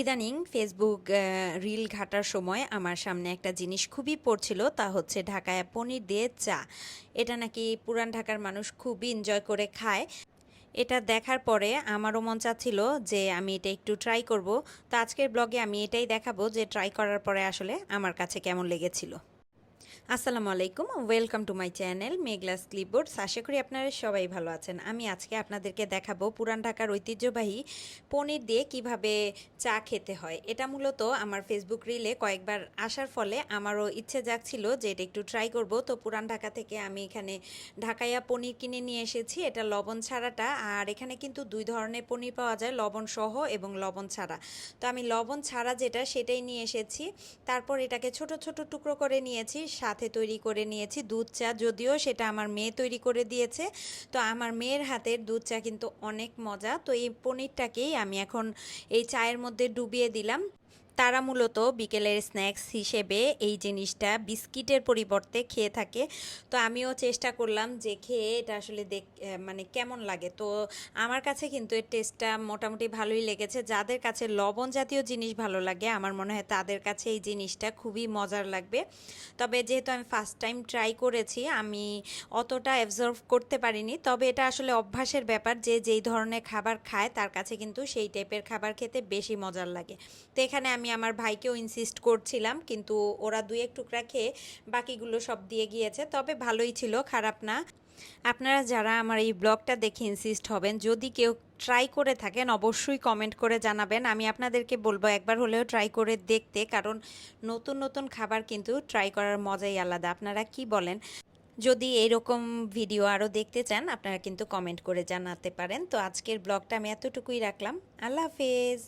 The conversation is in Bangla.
ইদানিং ফেসবুক রিল ঘাটার সময় আমার সামনে একটা জিনিস খুবই পড়ছিল, তা হচ্ছে ঢাকায় পনির দিয়ে চা। এটা নাকি পুরান ঢাকার মানুষ খুবই এনজয় করে খায়। এটা দেখার পরে আমারও মন চাচ্ছিল যে আমি এটা একটু ট্রাই করব। তো আজকের ব্লগে আমি এটাই দেখাবো যে ট্রাই করার পরে আসলে আমার কাছে কেমন লেগেছিল। আসসালামু আলাইকুম welcome to my channel Meghla's clipboards আশা করি আপনারা সবাই ভালো আছেন। আমি আজকে আপনাদেরকে দেখাবো পুরান ঢাকার ঐতিহ্যবাহী পনির দিয়ে কীভাবে চা খেতে হয়। এটা মূলত আমার ফেসবুক রিলে কয়েকবার আসার ফলে আমারও ইচ্ছে জাগছিল যে এটা একটু ট্রাই করব। তো পুরান ঢাকা থেকে আমি এখানে ঢাকাইয়া পনির কিনে নিয়ে এসেছি। এটা লবণ ছাড়াটা, আর এখানে কিন্তু দুই ধরনের পনির পাওয়া যায়, লবণ সহ এবং লবণ ছাড়া। তো আমি লবণ ছাড়া যেটা, সেটাই নিয়ে এসেছি। তারপর এটাকে ছোট ছোট টুকরো করে নিয়েছি। সাথে তৈরি করে নিয়েছি দুধ চা, যদিও সেটা আমার মেয়ে তৈরি করে দিয়েছে। তো আমার মেয়ের হাতের দুধ চা কিন্তু অনেক মজা। তো এই পনিরটাকেই আমি এখন এই চায়ের মধ্যে ডুবিয়ে দিলাম। তারা মূলত বিকেলের স্ন্যাক্স হিসেবে এই জিনিসটা বিস্কিটের পরিবর্তে খেয়ে থাকে। তো আমিও চেষ্টা করলাম যে খেয়ে এটা আসলে দেখ মানে কেমন লাগে। তো আমার কাছে কিন্তু এর টেস্টটা মোটামুটি ভালোই লেগেছে। যাদের কাছে লবণ জাতীয় জিনিস ভালো লাগে, আমার মনে হয় তাদের কাছে এই জিনিসটা খুবই মজার লাগবে। তবে যেহেতু আমি ফার্স্ট টাইম ট্রাই করেছি, আমি অতটা অ্যাবজর্ভ করতে পারিনি। তবে এটা আসলে অভ্যাসের ব্যাপার যে যেই ধরনের খাবার খায়, তার কাছে কিন্তু সেই টাইপের খাবার খেতে বেশি মজার লাগে। তো এখানে আমি আমার ভাইকেও ইনসিস্ট করছিলাম, কিন্তু ওরা দুই এক টুকরা খেয়ে বাকিগুলো সব দিয়ে গিয়েছে। তবে ভালোই ছিল, খারাপ না। আপনারা যারা আমার এই ব্লগটা দেখে ইনসিস্ট হবেন, যদি কেউ ট্রাই করে থাকেন, অবশ্যই কমেন্ট করে জানাবেন। আমি আপনাদেরকে বলব, একবার হলেও ট্রাই করে দেখতে, কারণ নতুন নতুন খাবার কিন্তু ট্রাই করার মজাই আলাদা। আপনারা কি বলেন? যদি এরকম ভিডিও আরও দেখতে চান, আপনারা কিন্তু কমেন্ট করে জানাতে পারেন। তো আজকের ব্লগটা আমি এতটুকুই রাখলাম। আল্লাহ হাফেজ।